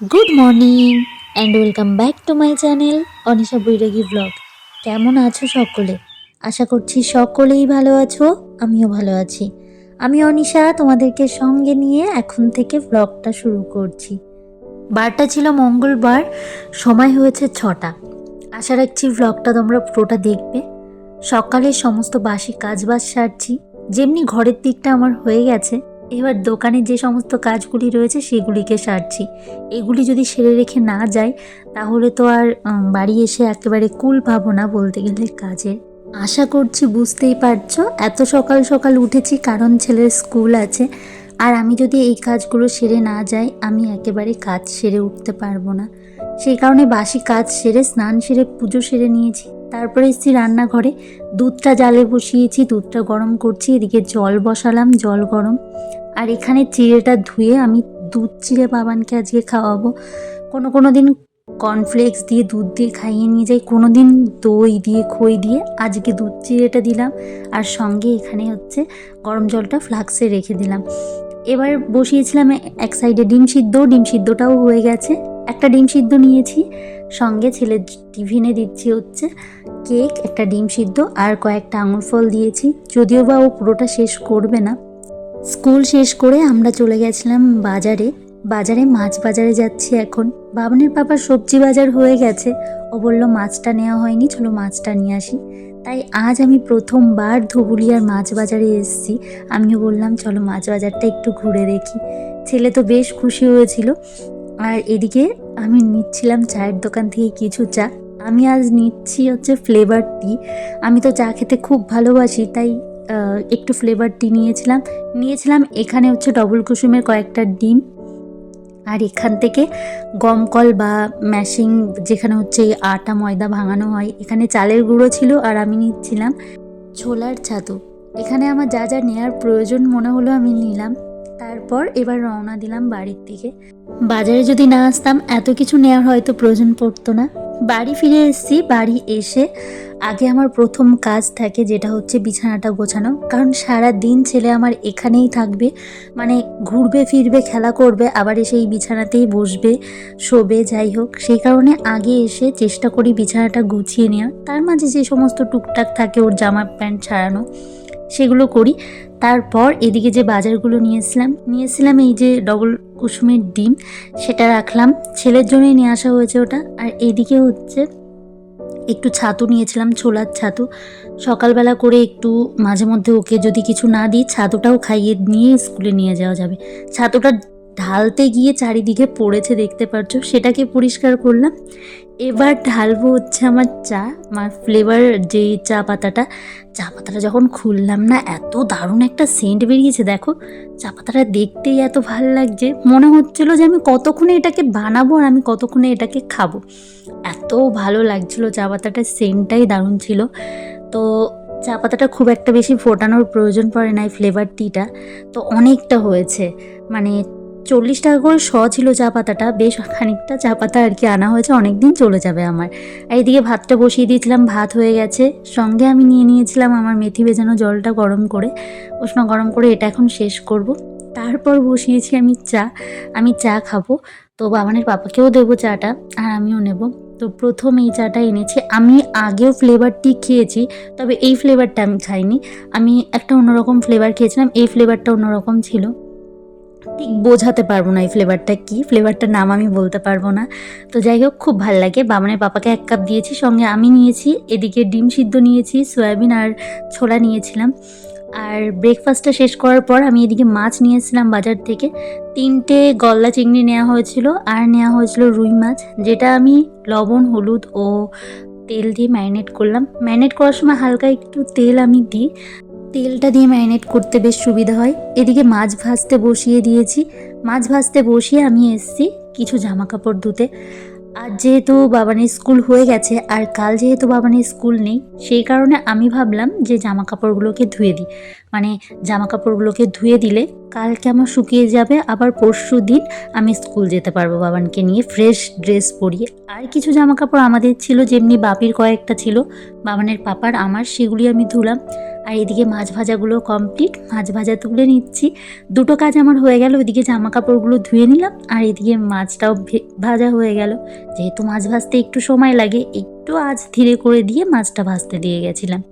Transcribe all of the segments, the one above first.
Good morning and welcome back to my channel Anisha Bairagi blog কেমন আছো সকলে? আশা করছি সকলেই ভালো আছো, আমিও ভালো আছি। আমি অনিশা, তোমাদেরকে সঙ্গে নিয়ে এখন থেকে ব্লগটা শুরু করছি। বারটা ছিল মঙ্গলবার, সময় হয়েছে ছটা। আশা রাখছি ব্লগটা তোমরা পুরোটা দেখবে। সকালে সমস্ত বাসি কাজবাজ সারছি। যেমনি ঘরের দিকটা আমার হয়ে গেছে এবার দোকানে যে সমস্ত কাজগুলি রয়েছে সেগুলিকে সারছি। এগুলি যদি সেরে রেখে না যায় তাহলে তো আর বাড়ি এসে একেবারে কুল পাবো না বলতে গেলে কাজে আশা করছি বুঝতেই পারছ, এত সকাল সকাল উঠেছি কারণ ছেলের স্কুল আছে। আর আমি যদি এই কাজগুলো সেরে না যাই, আমি একেবারে কাজ সেরে উঠতে পারব না। সেই কারণে বাসি কাজ সেরে, স্নান সেরে, পুজো সেরে নিয়েছি। তারপরে এসেছি রান্নাঘরে। দুধটা জালে বসিয়েছি, দুধটা গরম করছি, এদিকে জল বসালাম, জল গরম। আর এখানে চিড়েটা ধুয়ে আমি দুধ চিড়ে বাবানকে আজকে খাওয়াবো। কোনো কোনো দিন কর্নফ্লেক্স দিয়ে দুধ দিয়ে খাইয়ে নিয়ে যাই, কোনো দিন দই দিয়ে, খই দিয়ে। আজকে দুধ চিড়েটা দিলাম আর সঙ্গে এখানে হচ্ছে গরম জলটা ফ্লাক্সে রেখে দিলাম। এবার বসিয়েছিলাম এক সাইডে ডিম সিদ্ধ, ডিম সিদ্ধটাও হয়ে গেছে। একটা ডিম সিদ্ধ নিয়েছি সঙ্গে ছেলের টিফিনে দিচ্ছি হচ্ছে কেক, একটা ডিম সিদ্ধ আর কয়েকটা আঙুর ফল দিয়েছি। যদিও বা ও পুরোটা শেষ করবে না। স্কুল শেষ করে আমরা চলে গেছিলাম বাজারে। বাজারে মাছ বাজারে যাচ্ছি এখন। বাবনের পাপার সবজি বাজার হয়ে গেছে। ও বলল, মাছটা নেওয়া হয়নি, চলো মাছটা নিয়ে আসি। তাই আজ আমি প্রথমবার ধুবুলিয়ার মাছ বাজারে এসেছি। আমিও বললাম, চলো মাছ বাজারটা একটু ঘুরে দেখি। ছেলে তো বেশ খুশি হয়েছিল। আর এদিকে আমি নিচ্ছিলাম চায়ের দোকান থেকে কিছু চা। আমি আজ নিচ্ছি হচ্ছে ফ্লেভার টি আমি তো চা খেতে খুব ভালোবাসি, তাই একটু ফ্লেভার টি নিয়েছিলাম। নিয়েছিলাম এখানে হচ্ছে ডবল কুসুমের কয়েকটা ডিম। আর এখান থেকে গমকল বা ম্যাশিং যেখানে হচ্ছে আটা, ময়দা ভাঙানো হয়, এখানে চালের গুঁড়ো ছিল আর আমি নিচ্ছিলাম ছোলার ছাতু। এখানে আমার যা যা নেওয়ার প্রয়োজন মনে হলো আমি নিলাম। তারপর এবার রওনা দিলাম বাড়ির দিকে। বাজারে যদি না আসতাম, এত কিছু নেওয়ার হয়তো প্রয়োজন পড়তো না। বাড়ি ফিরে এসেছি, বাড়ি এসে আগে আমার প্রথম কাজ থাকে যেটা হচ্ছে বিছানাটা গোছানো। কারণ সারা দিন ছেলে আমার এখানেই থাকবে মানে ঘুরবে, ফিরবে, খেলা করবে, আবার এসে এই বিছানাতেই বসবে, শোবে, যাই হোক। সেই কারণে আগে এসে চেষ্টা করি বিছানাটা গুছিয়ে নেওয়া তার মাঝে যে সমস্ত টুকটাক থাকে ওর জামা প্যান্ট ছাড়ানো। সেগুলো করি। তারপর এদিকে যে বাজারগুলো নিয়েছিলাম নিয়েছিলাম এই যে ডবল কুসুমের ডিম, সেটা রাখলাম। ছেলের জন্যই নিয়ে আসা হয়েছে ওটা। আর এদিকে হচ্ছে একটু ছাতু নিয়েছিলাম, ছোলার ছাতু। সকালবেলা করে একটু মাঝে মধ্যে ওকে যদি কিছু না দিই, ছাতুটাও খাইয়ে নিয়ে স্কুলে নিয়ে যাওয়া যাবে। ছাতুটা ঢালতে গিয়ে চারিদিকে পড়েছে, দেখতে পাচ্ছ সেটাকে পরিষ্কার করলাম। এবার ঢালবো হচ্ছে আমার চা, আমার ফ্লেভার যে চা পাতাটা। চা পাতাটা যখন খুললাম না, এত দারুণ একটা সেন্ট বেরিয়েছে, দেখো। চা পাতাটা দেখতেই এত ভালো লাগছে। মনে হচ্ছিল যে আমি কতক্ষণে এটাকে বানাবো আর আমি কতক্ষণে এটাকে খাব। এত ভালো লাগছিল চা পাতাটার সেন্টটাই দারুণ ছিল। তো চা পাতাটা খুব একটা বেশি ফোটানোর প্রয়োজন পড়ে না এই ফ্লেভার টিটা তো অনেকটা হয়েছে। মানে চল্লিশ টাকা করে শ ছিল চা পাতাটা, বেশ খানিকটা চা পাতা আর কি আনা হয়েছে অনেক দিন চলে যাবে আমার। আর এইদিকে ভাতটা বসিয়ে দিয়েছিলাম, ভাত হয়ে গেছে। সঙ্গে আমি নিয়ে নিয়েছিলাম আমার মেথি ভেজানো জলটা গরম করে, উষ্ণ গরম করে এটা এখন শেষ করব। তারপর বসিয়েছি আমি চা আমি চা খাব। তো বাবানের পাপাকেও দেবো চাটা, আর আমিও নেব। তো প্রথম এই চাটা এনেছি। আমি আগেও ফ্লেভারটি খেয়েছি, তবে এই ফ্লেভারটা আমি খাইনি। আমি একটা অন্যরকম ফ্লেভার খেয়েছিলাম, এই ফ্লেভারটা অন্যরকম ছিল। ঠিক বোঝাতে পারব না এই ফ্লেভারটা কি ফ্লেভারটার নাম আমি বলতে পারব না। তো যাই হোক, খুব ভালো লাগে। বাবানের পাপাকে এক কাপ দিয়েছি, সঙ্গে আমি নিয়েছি, এদিকে ডিম সিদ্ধ নিয়েছি সয়াবিন আর ছোলা নিয়েছিলাম। আর ব্রেকফাস্টটা শেষ করার পর আমি এদিকে মাছ নিয়েছিলাম বাজার থেকে। তিনটে গলদা চিংড়ি নেওয়া হয়েছিল, আর নেওয়া হয়েছিল রুই মাছ, যেটা আমি লবণ, হলুদ ও তেল দিয়ে ম্যারিনেট করলাম। ম্যারিনেট করার সময় হালকা একটু তেল আমি দিই। তেলটা দিয়ে ম্যারিনেট করতে বেশ সুবিধা হয়। এদিকে মাছ ভাজতে বসিয়ে দিয়েছি। মাছ ভাজতে বসিয়ে আমি এসেছি কিছু জামা কাপড় ধুতে। আর যেহেতু বাবানের স্কুল হয়ে গেছে আর কাল যেহেতু বাবানের স্কুল নেই, সেই কারণে আমি ভাবলাম যে জামা কাপড়গুলোকে ধুয়ে দিই। মানে জামা কাপড়গুলোকে ধুয়ে দিলে কালকে আমার শুকিয়ে যাবে, আবার পরশু দিন আমি স্কুল যেতে পারব বাবানকে নিয়ে, ফ্রেশ ড্রেস পরিয়ে। আর কিছু জামা কাপড় আমাদের ছিল, যেমনি বাপির কয়েকটা ছিল, বাবানের পাপার, আমার, সেগুলি আমি ধুলাম। আর এদিকে মাছ ভাজাগুলো কমপ্লিট মাছ ভাজা তুলে নিচ্ছি। দুটো কাজ আমার হয়ে গেল। ওইদিকে জামা কাপড়গুলো ধুয়ে নিলাম আর এদিকে মাছটাও ভাজা হয়ে গেল। যেহেতু মাছ ভাজতে একটু সময় লাগে, একটু আজ ধীরে করে দিয়ে মাছটা ভাজতে দিয়ে গেছিলাম।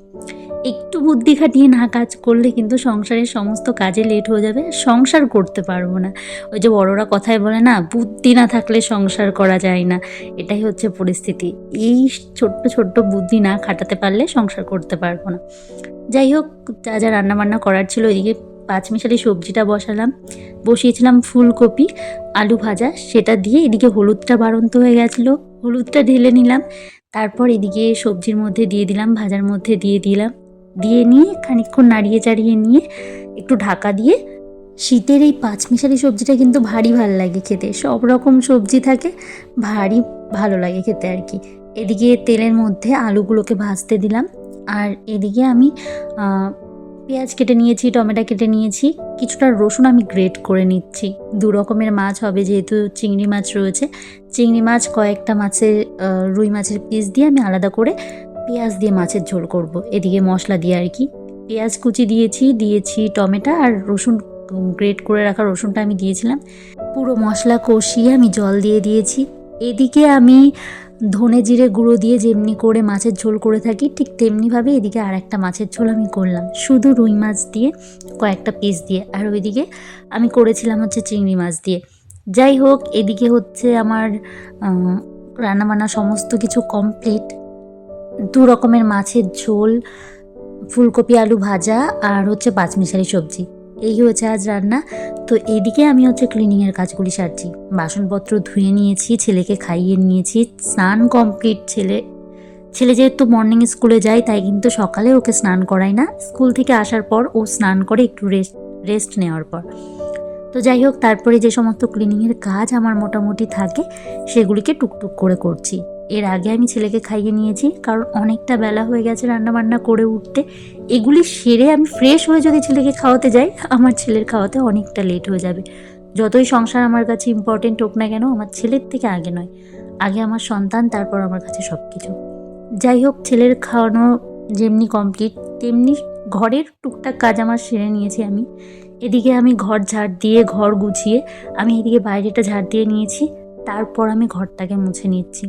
একটু বুদ্ধি খাটিয়ে না কাজ করলে কিন্তু সংসারের সমস্ত কাজে লেট হয়ে যাবে, সংসার করতে পারব না। ওই যে বড়রা কথায় বলে না, বুদ্ধি না থাকলে সংসার করা যায় না। এটাই হচ্ছে পরিস্থিতি। এই ছোট্ট ছোট্ট বুদ্ধি না খাটাতে পারলে সংসার করতে পারব না। যাই হোক, যা যা রান্নাবান্না করার ছিল, ওইদিকে পাঁচমিশালি সবজিটা বসালাম। বসিয়েছিলাম ফুলকপি, আলু ভাজা, সেটা দিয়ে এদিকে হলুদটা বাড়ন্ত হয়ে গেছিল। হলুদটা ঢেলে নিলাম, তারপর এদিকে সবজির মধ্যে দিয়ে দিলাম, ভাজার মধ্যে দিয়ে দিলাম। দিয়ে নিয়ে, খানিকক্ষণ নাড়িয়ে চাড়িয়ে নিয়ে, একটু ঢাকা দিয়ে, শীতের এই পাঁচমিশালি সবজিটা কিন্তু ভারী ভালো লাগে খেতে। সব রকম সবজি থাকে, ভারী ভালো লাগে খেতে আর কি। এদিকে তেলের মধ্যে আলুগুলোকে ভাজতে দিলাম। আর এদিকে আমি পেঁয়াজ কেটে নিয়েছি, টমেটো কেটে নিয়েছি। কিছুটা রসুন আমি গ্রেট করে নিচ্ছি। দু রকমের মাছ হবে, যেহেতু চিংড়ি মাছ রয়েছে। চিংড়ি মাছ কয়েকটা মাছের রুই মাছের পিস দিয়ে আমি আলাদা করে পেঁয়াজ দিয়ে মাছের ঝোল করব। এদিকে মশলা দিয়ে আর কি। পেঁয়াজ কুচি দিয়েছি দিয়েছি টমেটো আর রসুন গ্রেট করে রাখা রসুনটা আমি দিয়েছিলাম। পুরো মশলা কষিয়ে আমি জল দিয়ে দিয়েছি। এদিকে আমি ধনে জিরে গুঁড়ো দিয়ে যেমনি করে মাছের ঝোল করে থাকি, ঠিক তেমনিভাবে এদিকে আর একটা মাছের ঝোল আমি করলাম। শুধু রুই মাছ দিয়ে, কয়েকটা পিস দিয়ে। আর ওইদিকে আমি করেছিলাম হচ্ছে চিংড়ি মাছ দিয়ে। যাই হোক, এদিকে হচ্ছে আমার রান্নাবান্না সমস্ত কিছু কমপ্লিট দু রকমের মাছের ঝোল, ফুলকপি, আলু ভাজা আর হচ্ছে পাঁচমিশালি সবজি। এই হয়েছে আজ রান্না। তো এইদিকে আমি হচ্ছে ক্লিনিংয়ের কাজগুলি সারছি। বাসনপত্র ধুয়ে নিয়েছি, ছেলেকে খাইয়ে নিয়েছি। স্নান কমপ্লিট ছেলে ছেলে যেহেতু মর্নিং স্কুলে যায়, তাই কিন্তু সকালে ওকে স্নান করাই না। স্কুল থেকে আসার পর ও স্নান করে একটু রেস্ট রেস্ট নেওয়ার পর। তো যাই হোক, তারপরে যে সমস্ত ক্লিনিংয়ের কাজ আমার মোটামুটি থাকে, সেগুলিকে টুকটুক করে করছি। এর আগে আমি ছেলেকে খাইয়ে নিয়েছি, কারণ অনেকটা বেলা হয়ে গেছে রান্নাবান্না করে উঠতে। এগুলি সেরে আমি ফ্রেশ হয়ে যদি ছেলেকে খাওয়াতে যাই, আমার ছেলের খাওয়াতে অনেকটা লেট হয়ে যাবে। যতই সংসার আমার কাছে ইম্পর্টেন্ট হোক না কেন, আমার ছেলের থেকে আগে নয়। আগে আমার সন্তান, তারপর আমার কাছে সব কিছু যাই হোক, ছেলের খাওয়ানো যেমনি কমপ্লিট তেমনি ঘরের টুকটাক কাজ আমার সেরে নিয়েছি আমি। এদিকে আমি ঘর ঝাড় দিয়ে, ঘর গুছিয়ে আমি এদিকে বাইরেটা ঝাড় দিয়ে নিয়েছি। তারপর আমি ঘরটাকে মুছে নিচ্ছি।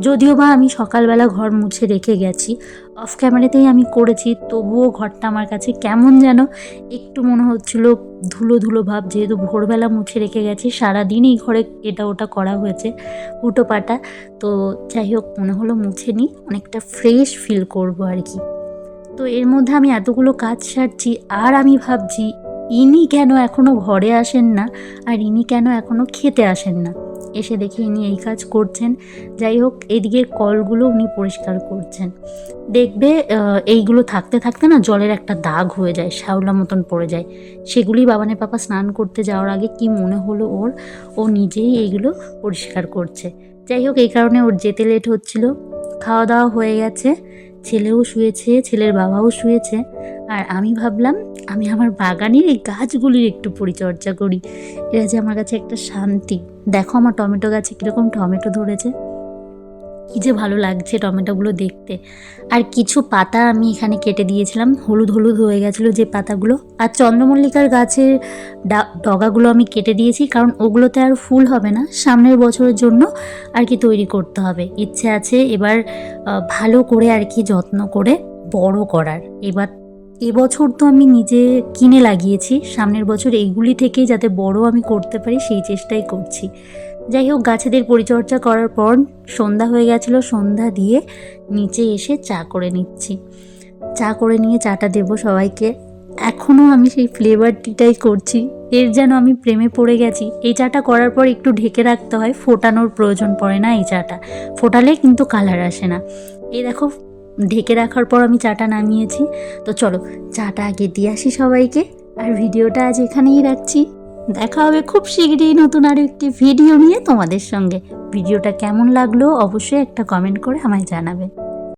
যদিও বা আমি সকালবেলা ঘর মুছে রেখে গেছি অফ ক্যামেরাতেই আমি করেছি, তবুও ঘরটা আমার কাছে কেমন যেন একটু মনে হচ্ছিল ধুলো ধুলো ভাব, যেহেতু ভোরবেলা মুছে রেখে গেছি, সারাদিন এই ঘরে এটা ওটা করা হয়েছে হুটো পাটা। তো যাই হোক, মনে হলো মুছে নিই, অনেকটা ফ্রেশ ফিল করব আর কি। তো এর মধ্যে আমি এতগুলো কাজ সারছি, আর আমি ভাবছি, ইনি কেন এখনও ঘরে আসেন না, আর ইনি কেন এখনও খেতে আসেন না? এসে দেখে ইনি এই কাজ করছেন। যাই হোক, এদিকের কলগুলো উনি পরিষ্কার করছেন। দেখবে এইগুলো থাকতে থাকতে না জলের একটা দাগ হয়ে যায়, শ্যাওলা মতন পড়ে যায়। সেগুলি বাবানের পাপা স্নান করতে যাওয়ার আগে কি মনে হলো ওর? ও নিজেই এইগুলো পরিষ্কার করছে। যাই হোক, এই কারণে ওর যেতে লেট হচ্ছিল। খাওয়া দাওয়া হয়ে গেছে। ছেলেও শুয়েছে, ছেলের বাবাও শুয়েছে। আর আমি ভাবলাম, আমি আমার বাগানের এই গাছগুলির একটু পরিচর্যা করি। এটা যে আমার কাছে একটা শান্তি। দেখো আমার টমেটো গাছে কীরকম টমেটো ধরেছে। কী যে ভালো লাগছে টমেটোগুলো দেখতে। আর কিছু পাতা আমি এখানে কেটে দিয়েছিলাম। হলুদ হলুদ হয়ে গেছিল যে পাতাগুলো। আর চন্দ্রমল্লিকার গাছের ডগাগুলো আমি কেটে দিয়েছি কারণ ওগুলোতে আর ফুল হবে না। সামনের বছরের জন্য আর কি তৈরি করতে হবে। ইচ্ছে আছে এবার ভালো করে আর কি যত্ন করে বড় করার। এবার এবছর তো আমি নিজে কিনে লাগিয়েছি। সামনের বছর এইগুলি থেকেই যাতে বড় আমি করতে পারি, সেই চেষ্টাই করছি। যাই হোক, গাছেদের পরিচর্যা করার পর সন্ধ্যা হয়ে গেছিল, সন্ধ্যা দিয়ে নিচে এসে চা করে নিচ্ছি। চা করে নিয়ে চাটা দেবো সবাইকে। এখনও আমি সেই ফ্লেভার টিটাই করছি। এর যেন আমি প্রেমে পড়ে গেছি। এই চাটা করার পর একটু ঢেকে রাখতে হয়, ফোটানোর প্রয়োজন পড়ে না এই চাটা। ফোটালে কিন্তু কালার আসে না। এই দেখো ঢেকে রাখার পর আমি চাটা নামিয়েছি। তো চলো, চাটা আগে দিয়ে আসি সবাইকে। আর ভিডিওটা আজ এখানেই রাখছি। দেখা হবে খুব শীঘ্রই নতুন আরও একটি ভিডিও নিয়ে তোমাদের সঙ্গে। ভিডিওটা কেমন লাগল অবশ্যই একটা কমেন্ট করে আমায় জানাবে।